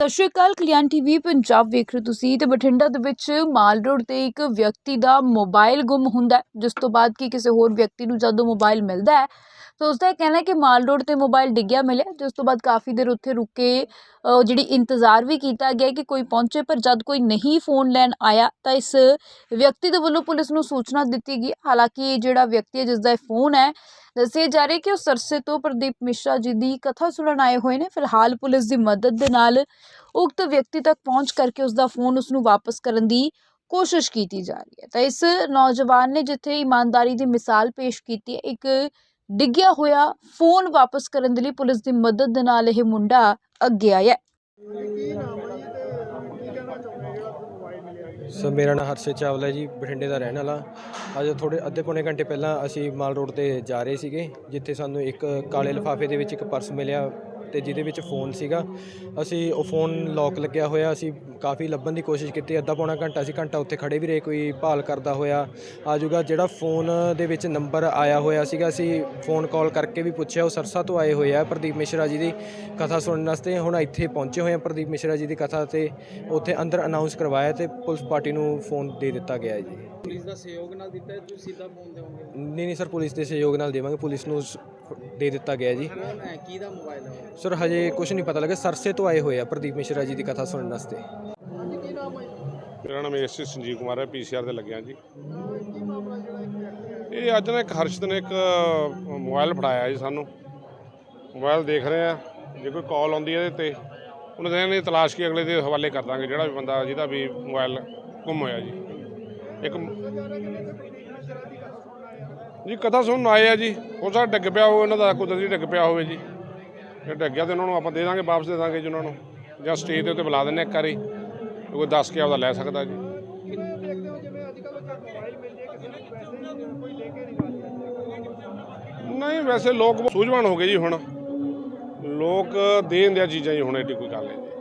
ਸਤਿ ਸ਼੍ਰੀ ਅਕਾਲ, ਕਲਿਆਣ ਟੀਵੀ ਪੰਜਾਬ ਵੇਖ ਰਹੇ ਹੋ ਤੁਸੀਂ ਤੇ ਬਠਿੰਡਾ ਦੇ ਵਿੱਚ ਮਾਲ ਰੋਡ ਤੇ ਇੱਕ ਵਿਅਕਤੀ ਦਾ ਮੋਬਾਈਲ ਗੁੰਮ ਹੁੰਦਾ ਜਿਸ ਤੋਂ ਬਾਅਦ ਕਿ ਕਿਸੇ ਹੋਰ ਵਿਅਕਤੀ ਨੂੰ ਜਦੋਂ ਮੋਬਾਈਲ ਮਿਲਦਾ ਹੈ ਤਾਂ ਉਸਦਾ ਇਹ ਕਹਿਣਾ ਕਿ ਮਾਲ ਰੋਡ ਤੇ ਮੋਬਾਈਲ ਡਿੱਗਿਆ ਮਿਲਿਆ, ਜਿਸ ਤੋਂ ਬਾਅਦ ਕਾਫੀ ਦੇਰ ਉੱਥੇ ਰੁਕੇ ਜਿਹੜੀ ਇੰਤਜ਼ਾਰ ਵੀ ਕੀਤਾ ਗਿਆ ਕਿ ਕੋਈ ਪਹੁੰਚੇ, ਪਰ ਜਦ ਕੋਈ ਨਹੀਂ ਫੋਨ ਲੈਣ ਆਇਆ, ਤਾਂ ਇਸ ਵਿਅਕਤੀ ਦੇ ਵੱਲੋਂ ਪੁਲਿਸ ਨੂੰ ਸੂਚਨਾ ਦਿੱਤੀ ਗਈ। ਹਾਲਾਂਕਿ ਇਹ ਜਿਹੜਾ ਵਿਅਕਤੀ ਹੈ ਜਿਸ ਦਾ ਇਹ ਫੋਨ ਹੈ, ਦੱਸਿਆ ਜਾ ਰਿਹਾ ਕਿ ਉਹ ਸਰਸੇ ਤੋਂ ਪ੍ਰਦੀਪ ਮਿਸ਼ਰਾ ਜੀ ਦੀ ਕਥਾ ਸੁਣਨ ਆਏ ਹੋਏ ਨੇ। ਫਿਲਹਾਲ ਪੁਲਿਸ ਦੀ ਮਦਦ ਦੇ ਨਾਲ ਉਕਤ ਵਿਅਕਤੀ ਤੱਕ ਪਹੁੰਚ ਕਰਕੇ ਉਸ ਦਾ ਫੋਨ ਉਸ ਨੂੰ ਵਾਪਸ ਕਰਨ ਦੀ ਕੋਸ਼ਿਸ਼ ਕੀਤੀ ਜਾ ਰਹੀ ਹੈ। ਤਾਂ ਇਸ ਨੌਜਵਾਨ ਨੇ ਜਿੱਥੇ ਇਮਾਨਦਾਰੀ ਦੀ ਮਿਸਾਲ ਪੇਸ਼ ਕੀਤੀ ਹੈ, ਇੱਕ ਡਿੱਗਿਆ ਹੋਇਆ ਫੋਨ ਵਾਪਸ ਕਰਨ ਦੇ ਲਈ ਪੁਲਿਸ ਦੀ ਮਦਦ ਦੇ ਨਾਲ ਇਹ ਮੁੰਡਾ ਅੱਗੇ ਆਇਆ ਸਰ, ਮੇਰਾ ਨਾਮ ਹਰਸ਼ਿਤ ਚਾਵਲਾ ਹੈ ਜੀ, ਬਠਿੰਡੇ ਦਾ ਰਹਿਣ ਵਾਲਾ। ਅੱਜ ਥੋੜੇ ਅੱਧੇ ਪੌਣੇ ਘੰਟੇ ਪਹਿਲਾਂ ਅਸੀਂ ਮਾਲ ਰੋਡ ਤੇ ਜਾ ਰਹੇ ਸੀਗੇ, ਜਿੱਥੇ ਸਾਨੂੰ ਇੱਕ ਕਾਲੇ ਲਿਫਾਫੇ ਦੇ ਵਿੱਚ ਇੱਕ ਪਰਸ ਮਿਲਿਆ। ਤੇ ਜਿਹਦੇ ਵਿੱਚ ਫੋਨ ਸੀਗਾ। ਅਸੀਂ ਉਹ ਫੋਨ ਲੌਕ ਲੱਗਿਆ ਹੋਇਆ ਅਸੀਂ ਕਾਫੀ ਲੱਭਣ ਦੀ ਕੋਸ਼ਿਸ਼ ਕੀਤੀ ਅੱਧਾ ਪੌਣਾ ਘੰਟਾ ਅਸੀਂ ਘੰਟਾ ਉੱਥੇ ਖੜੇ ਵੀ ਰਹੇ ਕੋਈ ਭਾਲ ਕਰਦਾ ਹੋਇਆ। ਆ ਜਾਊਗਾ ਜਿਹੜਾ ਫੋਨ ਦੇ ਵਿੱਚ ਨੰਬਰ ਆਇਆ ਹੋਇਆ ਸੀਗਾ ਅਸੀਂ ਫੋਨ ਕਾਲ ਕਰਕੇ ਵੀ ਪੁੱਛਿਆ ਉਹ ਸਰਸਾ ਤੋਂ ਆਏ ਹੋਏ ਆ ਪ੍ਰਦੀਪ ਮਿਸ਼ਰਾ ਜੀ ਦੀ ਕਥਾ ਸੁਣਨ ਵਾਸਤੇ। ਹੁਣ ਇੱਥੇ ਪਹੁੰਚੇ ਹੋਏ ਆ ਪ੍ਰਦੀਪ ਮਿਸ਼ਰਾ ਜੀ ਦੀ ਕਥਾ ਤੇ ਉੱਥੇ ਅੰਦਰ ਅਨਾਉਂਸ ਕਰਵਾਇਆ ਤੇ ਪੁਲਿਸ ਪਾਰਟੀ ਨੂੰ ਫੋਨ ਦੇ ਦਿੱਤਾ ਗਿਆ ਜੀ। ਪੁਲਿਸ ਦਾ ਸਹਿਯੋਗ ਨਾਲ ਦਿੱਤਾ ਤੁਸੀਂ ਸਿੱਧਾ ਫੋਨ ਦੇਵੋਗੇ? ਨਹੀਂ ਨਹੀਂ ਸਰ ਪੁਲਿਸ ਦੇ ਸਹਿਯੋਗ ਨਾਲ ਦੇਵਾਂਗੇ। ਪੁਲਿਸ ਨੂੰ ਦੇ ਦਿੱਤਾ ਗਿਆ ਜੀ। ਕੀ ਦਾ ਮੋਬਾਈਲ ਹੈ? ਸਰ ਹਜੇ ਕੁਝ ਨਹੀਂ ਪਤਾ ਲੱਗਾ। ਸਰਸੇ ਤੋਂ ਆਏ ਹੋਏ ਆ ਪ੍ਰਦੀਪ ਮਿਸ਼ਰਾ ਜੀ ਦੀ ਕਥਾ ਸੁਣਨ ਵਾਸਤੇ। ਮੇਰਾ ਨਾਮ ਐਸਸੀ ਸੰਜੀਵ ਕੁਮਾਰ ਹੈ ਪੀਸੀਆਰ ਦੇ ਲੱਗਿਆ ਜੀ। ਇਹ ਅੱਜ ਨਾ ਇੱਕ ਹਰਸ਼ਦ ਨੇ ਇੱਕ ਮੋਬਾਈਲ ਫੜਾਇਆ ਜੀ ਸਾਨੂੰ। ਮੋਬਾਈਲ ਦੇਖ ਰਹੇ ਆ ਜੇ ਕੋਈ ਕਾਲ ਆਉਂਦੀ ਹੈ ਇਹਦੇ ਤੇ ਉਹਨਾਂ ਦੇ ਨੇ ਤਲਾਸ਼ ਕੀ ਅਗਲੇ ਦੇ ਹਵਾਲੇ ਕਰ ਦਾਂਗੇ ਜਿਹੜਾ ਵੀ ਬੰਦਾ ਜਿਹਦਾ ਵੀ ਮੋਬਾਈਲ ਗੁੰਮ ਹੋਇਆ ਜੀ। ਇੱਕ ਜੀ, ਕਥਾ ਸੁਣਨ ਆਏ ਆ ਜੀ। ਉਹ ਸਕਦਾ ਡਿੱਗ ਪਿਆ ਹੋਵੇ ਇਹਨਾਂ ਦਾ ਕੁਦਰਤੀ ਡਿੱਗ ਪਿਆ ਹੋਵੇ ਜੀ। ਜੇ ਡਿੱਗ ਗਿਆ ਤੇ ਉਹਨਾਂ ਨੂੰ ਆਪਾਂ ਦੇ ਦਾਂਗੇ, ਵਾਪਸ ਦੇ ਦਾਂਗੇ ਜੀ ਉਹਨਾਂ ਨੂੰ। ਜਾਂ ਸਟੇਜ ਦੇ ਉੱਤੇ ਬੁਲਾ ਦਿੰਦੇ ਇੱਕ ਵਾਰੀ। ਕੋਈ ਦੱਸ ਕੇ ਆਪਦਾ ਲੈ ਸਕਦਾ ਜੀ। ਨਹੀਂ, ਵੈਸੇ ਲੋਕ ਸੂਝਵਾਨ ਹੋ ਗਏ ਜੀ ਹੁਣ। ਲੋਕ ਦੇ ਦਿੰਦੇ ਆ ਚੀਜ਼ਾਂ ਜੀ, ਹੁਣ ਐਡੀ ਕੋਈ ਗੱਲ ਨਹੀਂ।